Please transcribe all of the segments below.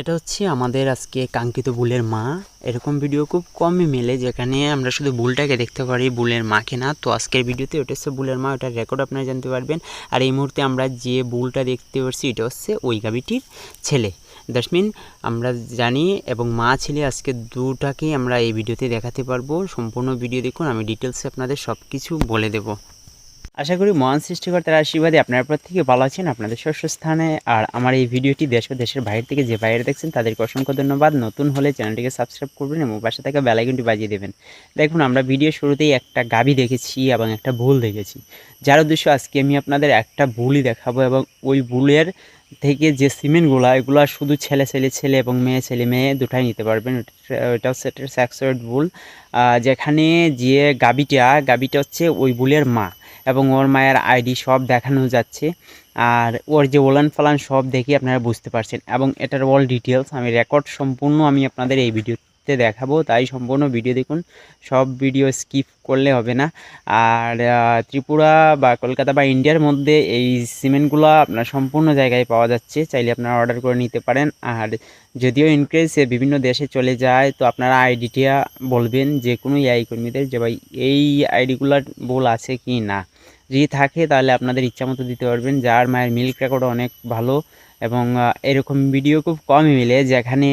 এটা হচ্ছে আমাদের আজকে কাঙ্ক্ষিত বুলের মা। এরকম ভিডিও খুব কমই মেলে, যেখানে আমরা শুধু বুলটাকে দেখতে পারি, বুলের মাকে না। তো আজকের ভিডিওতে ওটা হচ্ছে বুলের মা, ওটার রেকর্ড আপনারা জানতে পারবেন। আর এই মুহূর্তে আমরা যে বুলটা দেখতে পাচ্ছি এটা হচ্ছে ওই গাবিটির ছেলে। দ্যাটস মিন আমরা জানি এবং মা ছেলে আজকে দুটাকেই আমরা এই ভিডিওতে দেখাতে পারব। সম্পূর্ণ ভিডিও দেখুন, আমি ডিটেলসে আপনাদের সব কিছু বলে দেবো। আশা করি মহান সৃষ্টিকর্তার আশীর্বাদে আপনারা প্রত্যেকে ভালো আছেন, আপনাদের স্থানে আর আমার এই ভিডিওটি দেশ ও দেশের বাইরে থেকে যে বাইরে দেখছেন, তাদেরকে অসংখ্য ধন্যবাদ। নতুন হলে চ্যানেলটিকে সাবস্ক্রাইব করবেন এবং পাশে থাকা বেলাইকনটি বাজিয়ে দেবেন। দেখুন, আমরা ভিডিও শুরুতেই একটা গাবি দেখেছি এবং একটা ভুল দেখেছি। যার উদ্দেশ্য আজকে আমি আপনাদের একটা ভুলই দেখাবো এবং ওই ভুলের থেকে যে সিমেন্টগুলো, এগুলো শুধু ছেলে ছেলে ছেলে এবং মেয়ে, ছেলে, মেয়ে দুটাই নিতে পারবেন। ওটা হচ্ছে স্যাক্সয়েড বুল। যেখানে যে গাবিটা গাবিটা হচ্ছে ওই বুলের মা এবং ওর মায়ের আইডি সব দেখানো যাচ্ছে। আর ওর যে ওলান ফালান সব দেখি আপনারা বুঝতে পারছেন এবং এটার অল ডিটেলস আমি রেকর্ড সম্পূর্ণ আমি আপনাদের এই ভিডিওতে দেখাবো, তাই সম্পূর্ণ ভিডিও দেখুন। সব ভিডিও স্কিপ করলে হবে না। আর ত্রিপুরা বা কলকাতা বা ইন্ডিয়ার মধ্যে এই সিমেন্টগুলো আপনার সম্পূর্ণ জায়গায় পাওয়া যাচ্ছে। চাইলে আপনারা অর্ডার করে নিতে পারেন। আর যদিও ইনকেস বিভিন্ন দেশে চলে যায়, তো আপনারা আইডিটা বলবেন যে কোনো এআই কর্মীদের যে ভাই, এই আইডিগুলোর বল আছে কি না। যদি থাকে, তাহলে আপনাদের ইচ্ছা মতো দিতে পারবেন। যার মায়ের মিল্ক রেকর্ড অনেক ভালো এবং এরকম ভিডিও খুব কমই মিলে, যেখানে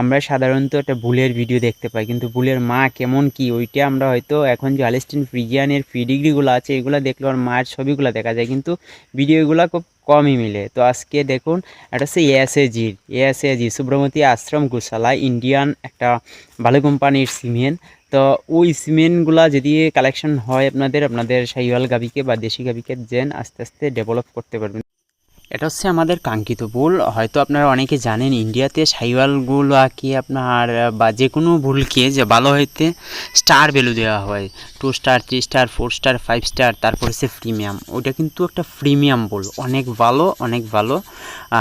আমরা সাধারণত একটা বুলের ভিডিও দেখতে পাই। কিন্তু বুলের মা কেমন কি, ওইটা আমরা হয়তো এখন যে আলেস্টিন ফ্রিজিয়ানের ফিডিগ্রিগুলো আছে, এগুলো দেখলে ওর মায়ের ছবিগুলো দেখা যায়। কিন্তু ভিডিওগুলো খুব কমই মিলে। তো আজকে দেখুন এটা হচ্ছে এএসএজির এএসএজি সুব্রমতী আশ্রম গোশালা ইন্ডিয়ান একটা ভালো কোম্পানির সিমেন্ট। তো ওই সিমেন্টগুলা যদি কালেকশন হয় আপনাদের আপনাদের শাহিওয়াল গাবিকে বা দেশি গাবিকে জেন আস্তে আস্তে ডেভেলপ করতে পারবেন। এটা হচ্ছে আমাদের কাঙ্ক্ষিত ভুল। হয়তো আপনারা অনেকে জানেন, ইন্ডিয়াতে সাইওয়ালগুলো কি আপনার, বা যে কোনো ভুলকে যে ভালো হইতে স্টার ভ্যালু দেওয়া হয়। Two star three star four star five star তারপর হচ্ছে প্রিমিয়াম ওইটা কিন্তু একটা প্রিমিয়াম বুল অনেক ভালো অনেক ভালো।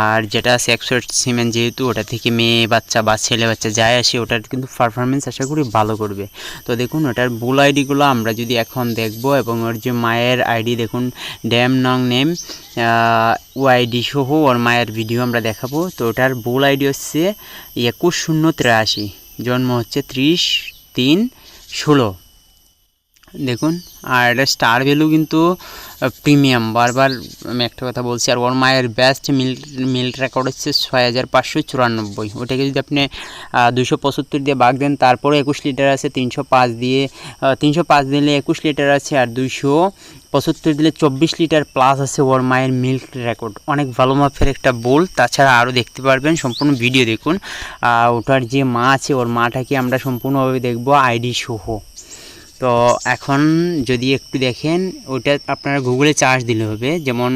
আর যেটা আছে একশো সিমেন্ট যেহেতু, ওটা থেকে মেয়ে বাচ্চা বা ছেলে বাচ্চা যায় আসে, ওটার কিন্তু পারফরমেন্স আশা করি ভালো করবে। তো দেখুন, ওটার বুল আইডিগুলো আমরা যদি এখন দেখব, এবং ওর যে মায়ের আইডি দেখুন ড্যাম নং নেম ওআইডি সহ ওর মায়ের ভিডিও আমরা দেখাবো। তো ওটার ভুল আইডি হচ্ছে একুশ শূন্য জন্ম হচ্ছে ত্রিশ তিন ষোলো। দেখুন, আর এটা স্টার ভ্যালু কিন্তু প্রিমিয়াম বারবার আমি একটা কথা বলছি, আর ওর মায়ের বেস্ট মিল মিল্ক রেকর্ড হচ্ছে ছয় হাজার পাঁচশো চুরানব্বই। ওটাকে যদি আপনি দুশো পঁচাত্তর দিয়ে বাগ দেন, তারপরে একুশ লিটার আছে তিনশো পাঁচ দিয়ে তিনশো পাঁচ দিলে একুশ লিটার আছে আর দুইশো পঁচাত্তর দিলে চব্বিশ লিটার প্লাস আছে ওর মায়ের মিল্ক রেকর্ড অনেক ভালো মাপের একটা বোল তাছাড়া আরও দেখতে পারবেন, সম্পূর্ণ ভিডিও দেখুন। ওটার যে মা আছে, ওর মাটাকে আমরা সম্পূর্ণভাবে দেখব আইডি সহ। তো এখন যদি একটু দেখেন, ওইটা আপনারা গুগলে চার্জ দিলে হবে। যেমন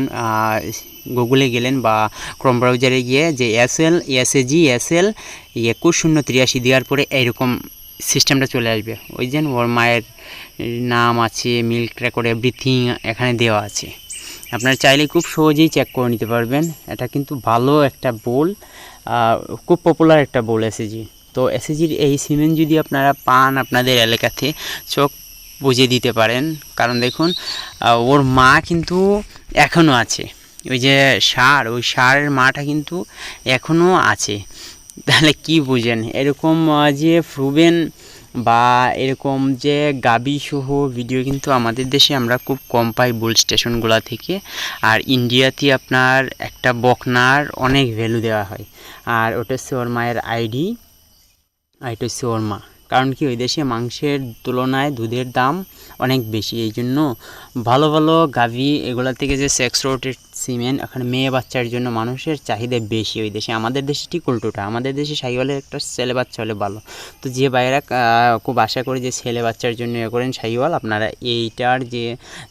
গুগলে গেলেন বা ক্রোম ব্রাউজারে গিয়ে যে এস এসএল এসএজি এসএল একুশ শূন্য তিরাশি দেওয়ার পরে এইরকম সিস্টেমটা চলে আসবে। ওই যে ওর মায়ের নাম আছে মিল্ক রেকর্ড এভরিথিং এখানে দেওয়া আছে। আপনারা চাইলে খুব সহজেই চেক করে নিতে পারবেন। এটা কিন্তু ভালো একটা বোল খুব পপুলার একটা বোল এসএজি তো এসএসজির এই সিমেন্ট যদি আপনারা পান আপনাদের এলাকাতে, চোখ বুঝে দিতে পারেন। কারণ দেখুন ওর মা কিন্তু এখনও আছে। ওই যে সার, ওই সারের মাটা কিন্তু এখনও আছে। তাহলে কি বুঝেন? এরকম যে প্রুভেন বা এরকম যে গাবি সহ ভিডিও কিন্তু আমাদের দেশে আমরা খুব কম পাই বুল স্টেশনগুলো থেকে। আর ইন্ডিয়াতে আপনার একটা বকনার অনেক ভ্যালু দেওয়া হয়। আর ওটা হচ্ছে ওর মায়ের আইডি এটা হচ্ছে ওর মা কারণ কি, ওই দেশে মাংসের তুলনায় দুধের দাম অনেক বেশি। এই জন্য ভালো ভালো গাভি এগুলা থেকে যে সেক্স রোটেড সিমেন্ট ওখানে মেয়ে বাচ্চার জন্য মানুষের চাহিদা বেশি ওই দেশে। আমাদের দেশে ঠিক উল্টোটা। আমাদের দেশে সাইওয়ালের একটা ছেলে বাচ্চা হলে ভালো। তো যে বাইরা খুব আশা করে যে ছেলে বাচ্চার জন্য ইয়ে করেন সাইওয়াল আপনারা এইটার যে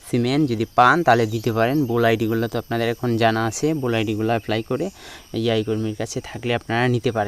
সিমেন্ট যদি পান, তাহলে দিতে পারেন। বুল আইডিগুলো তো আপনাদের এখন জানা আছে। বুল আইডিগুলো অ্যাপ্লাই করে এই কর্মীর কাছে থাকলে আপনারা নিতে পারেন।